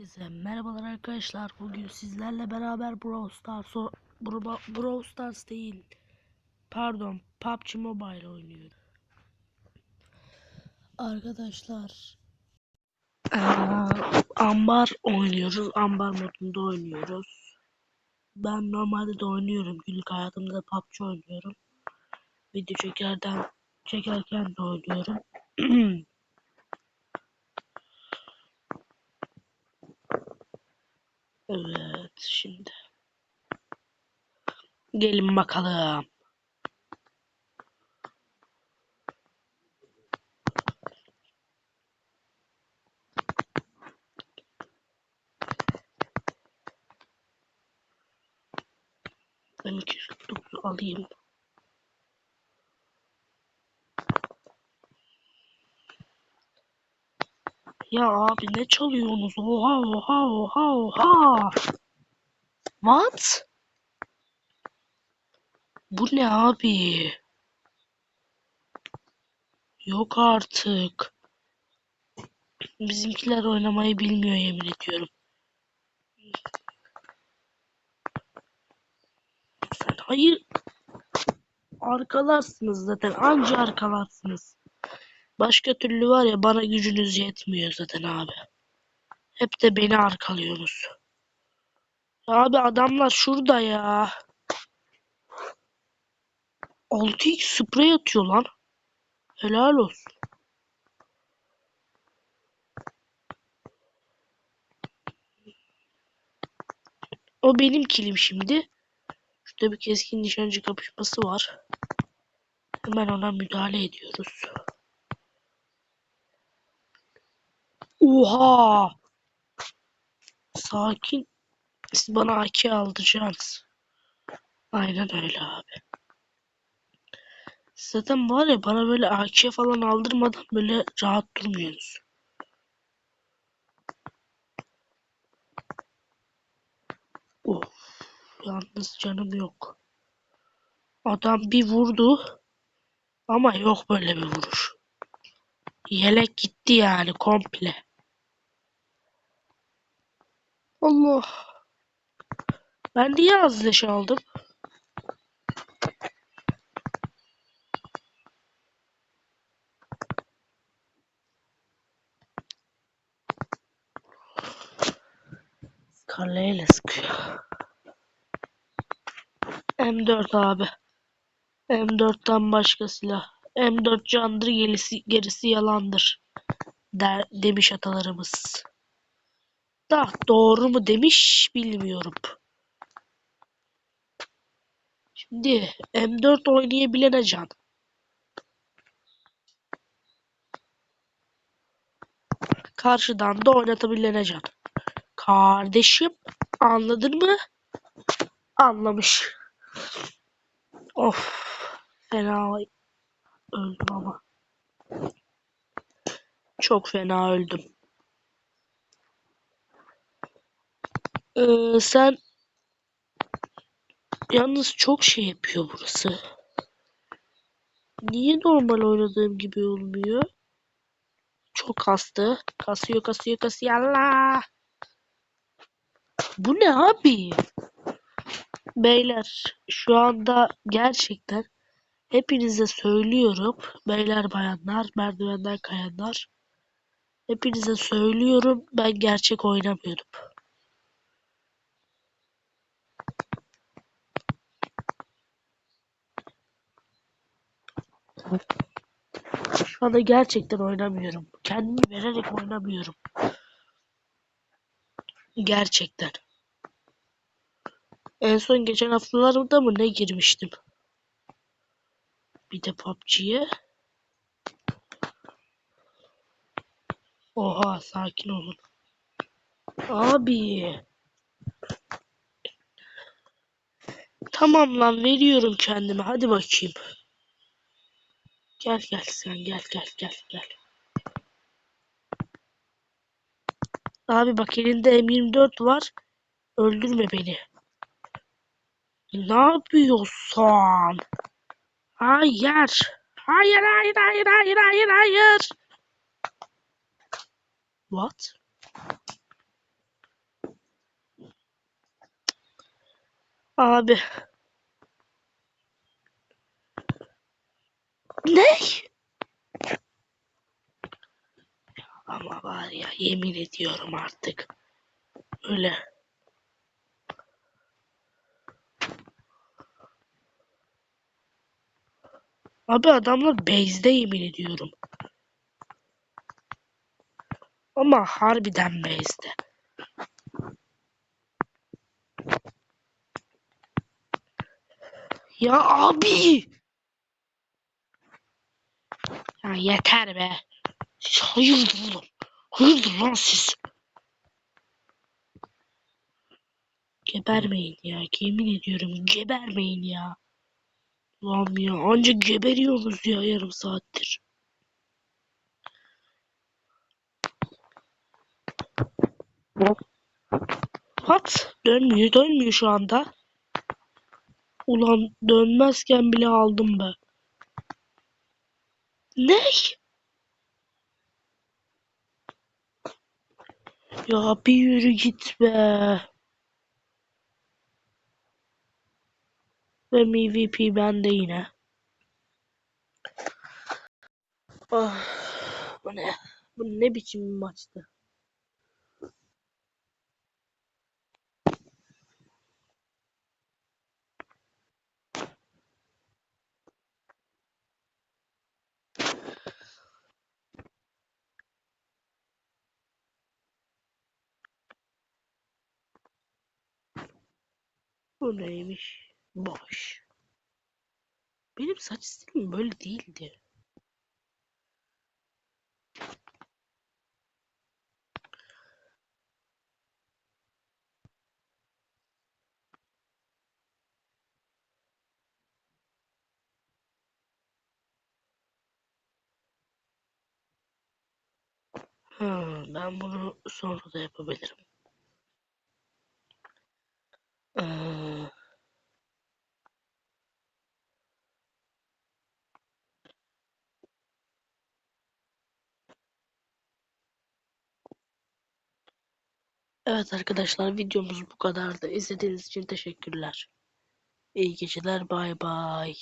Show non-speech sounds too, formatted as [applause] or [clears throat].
Herkese merhabalar arkadaşlar. Bugün sizlerle beraber Brawl Stars, Brawl Stars değil. Pardon, PUBG Mobile oynuyorum. Arkadaşlar, eee, Ambar oynuyoruz. Ambar modunda oynuyoruz. Ben normalde de oynuyorum. Günlük hayatımda da PUBG oynuyorum. Video çekerden çekerken de oynuyorum. [clears throat] Evet, şimdi. Gelin bakalım. Ben 249 alayım. Ya abi ne çalıyorsunuz? Oha oha oha oha. What? Bu ne abi? Yok artık. Bizimkiler oynamayı bilmiyor yemin ediyorum. Hayır. Arkalarsınız zaten. Anca arkalarsınız. Başka türlü var ya bana gücünüz yetmiyor zaten abi. Hep de beni arkalıyorsunuz. Abi adamlar şurada ya. 6x sprey atıyor lan. Helal olsun. O benim kilim şimdi. Şurada bir keskin nişancı kapışması var. Hemen ona müdahale ediyoruz. Oha! Sakin. Siz bana AK aldıracaksınız. Aynen öyle abi. Zaten var ya bana böyle AK falan aldırmadan böyle rahat durmuyorsunuz. Of. Yalnız canım yok. Adam bir vurdu. Ama yok böyle bir vuruş. Yelek gitti yani komple. Allah. Ben niye az leş aldım? Karleyle sıkıyor. M4 abi. M4'ten başka silah. M4 candır gerisi, gerisi yalandır. Der, demiş atalarımız. Da doğru mu demiş bilmiyorum. Şimdi M4 oynayabilene can. Karşıdan da oynatabilene can. Kardeşim anladın mı? Anlamış. Of fena öldüm ama. Çok fena öldüm. Ee, sen yalnız çok şey yapıyor burası. Niye normal oynadığım gibi olmuyor? Çok kastı. Kasıyor kasıyor kasıyor. Allah. Bu ne abi? Beyler şu anda gerçekten hepinize söylüyorum. Beyler bayanlar merdivenden kayanlar. Hepinize söylüyorum ben gerçek oynamıyorum. Şu anda gerçekten oynamıyorum. Kendimi vererek oynamıyorum. Gerçekten. En son geçen haftalarda mı ne girmiştim? Bir de PUBG'ye. Oha sakin olun. Abi. Tamam lan veriyorum kendime. Hadi bakayım. Gel gel sen gel gel gel gel. Abi bak elinde M24 var. Öldürme beni. Ne yapıyorsun? Hayır. Hayır hayır hayır hayır hayır hayır. What? Abi. Ne? Ama var ya yemin ediyorum artık. Öyle. Abi adamlar base'de yemin ediyorum. Ama harbiden base'de. Ya abi. Ya yeter be. Hayırdır oğlum. Hayırdır lan siz. Gebermeyin ya. Yemin ediyorum gebermeyin ya. Lan ya anca geberiyorsunuz ya yarım saattir. What? Dönmüyor dönmüyor şu anda. Ulan dönmezken bile aldım be. Ne? Ya bir yürü git be. Ve MVP bende yine. Ah, bu ne? Bu ne biçim bir maçtı? Bu neymiş? Boş. Benim saç stilim böyle değildi. Ha, ben bunu sonra da yapabilirim. Ee, evet arkadaşlar videomuz bu kadardı. İzlediğiniz için teşekkürler. İyi geceler bay bay.